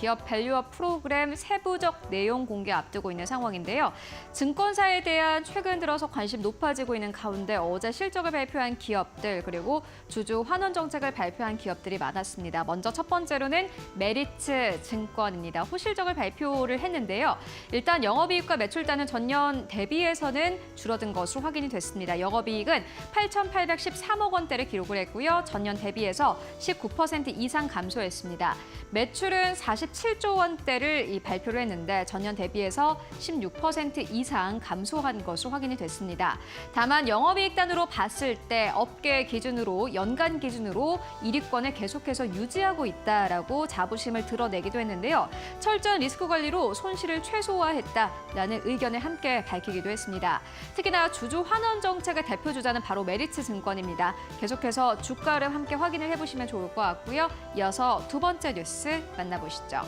기업 밸류업 프로그램 세부적 내용 공개 앞두고 있는 상황인데요. 증권사에 대한 최근 들어서 관심 높아지고 있는 가운데 어제 실적을 발표한 기업들 그리고 주주 환원 정책을 발표한 기업들이 많았습니다. 먼저 첫 번째로는 메리츠 증권입니다. 호실적을 발표를 했는데요. 일단 영업이익과 매출단은 전년 대비해서는 줄어든 것으로 확인이 됐습니다. 영업이익은 8,813억 원대를 기록을 했고요. 전년 대비해서 19% 이상 감소했습니다. 매출은 47조 원대를 이 발표를 했는데 전년 대비해서 16% 이상 감소한 것으로 확인이 됐습니다. 다만 영업이익 단으로 봤을 때 업계 기준으로 연간 기준으로 1위권을 계속해서 유지하고 있다라고 자부심을 드러내기도 했는데요. 철저한 리스크 관리로 손실을 최소화했다라는 의견을 함께 밝히기도 했습니다. 특히나 주주 환원 정책의 대표 주자는 바로 메리츠 증권입니다. 계속해서 주가를 함께 확인을 해보시면 좋을 것 같고요. 이어서 두 번째 뉴스 만나보시죠.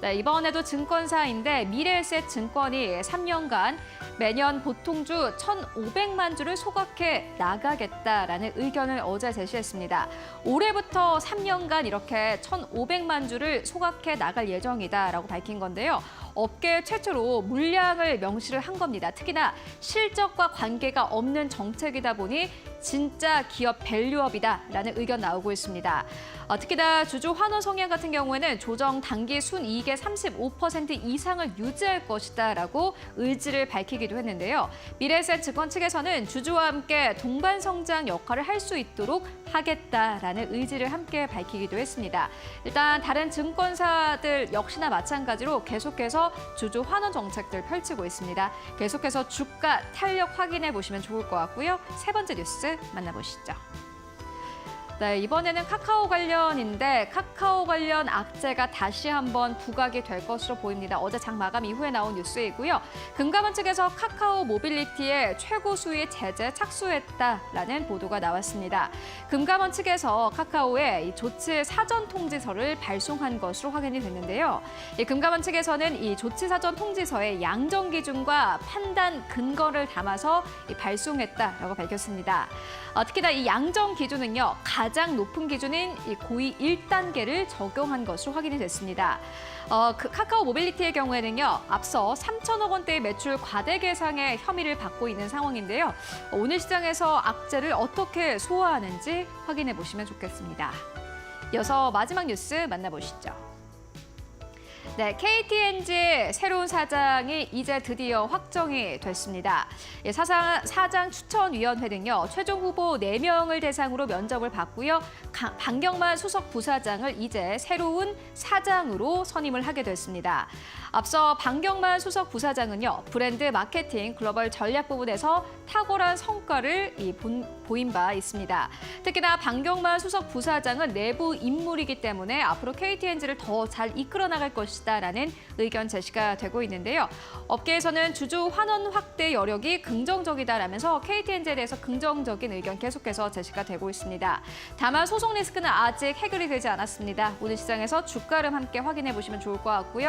네, 이번에도 증권사인데 미래에셋 증권이 3년간 매년 보통주 1,500만 주를 소각해 나가겠다라는 의견을 어제 제시했습니다. 올해부터 3년간 이렇게 1,500만 주를 소각해 나갈 예정이다라고 밝힌 건데요. 업계 최초로 물량을 명시를 한 겁니다. 특히나 실적과 관계가 없는 정책이다 보니 진짜 기업 밸류업이다라는 의견 나오고 있습니다. 어, 특히나 주주 환원 성향 같은 경우에는 조정 단기 순이익의 35% 이상을 유지할 것이다라고 의지를 밝히기도 했는데요. 미래에셋 증권 측에서는 주주와 함께 동반 성장 역할을 할 수 있도록 하겠다라는 의지를 함께 밝히기도 했습니다. 일단 다른 증권사들 역시나 마찬가지로 계속해서 주주 환원 정책들 펼치고 있습니다. 계속해서 주가 탄력 확인해 보시면 좋을 것 같고요. 세 번째 뉴스 만나보시죠. 네, 이번에는 카카오 관련인데 카카오 관련 악재가 다시 한번 부각이 될 것으로 보입니다. 어제 장 마감 이후에 나온 뉴스이고요. 금감원 측에서 카카오 모빌리티에 최고 수위 제재 착수했다라는 보도가 나왔습니다. 금감원 측에서 카카오에 이 조치 사전 통지서를 발송한 것으로 확인이 됐는데요. 이 금감원 측에서는 이 조치 사전 통지서에 양정 기준과 판단 근거를 담아서 이 발송했다라고 밝혔습니다. 어, 특히나 이 양정 기준은요 가장 높은 기준인 이 고위 1단계를 적용한 것으로 확인이 됐습니다. 어, 그 카카오 모빌리티의 경우에는요 앞서 3천억 원대의 매출 과대 계상의 혐의를 받고 있는 상황인데요. 어, 오늘 시장에서 악재를 어떻게 소화하는지 확인해 보시면 좋겠습니다. 이어서 마지막 뉴스 만나보시죠. 네, KTNG 새로운 사장이 이제 드디어 확정이 됐습니다. 예, 사장, 사장 추천위원회는요, 최종 후보 4명을 대상으로 면접을 받고요. 가- 방경만 수석 부사장을 이제 새로운 사장으로 선임을 하게 됐습니다. 앞서 방경만 수석 부사장은요, 브랜드 마케팅 글로벌 전략 부분에서 탁월한 성과를 이 본- 보인 바 있습니다. 특히나 방경만 수석 부사장은 내부 인물이기 때문에 앞으로 KTNG를 더 잘 이끌어 나갈 것이다 라는 의견 제시가 되고 있는데요. 업계에서는 주주 환원 확대 여력이 긍정적이다라면서 KTNG에 대해서 긍정적인 의견 계속해서 제시가 되고 있습니다. 다만 소송 리스크는 아직 해결이 되지 않았습니다. 오늘 시장에서 주가를 함께 확인해 보시면 좋을 것 같고요.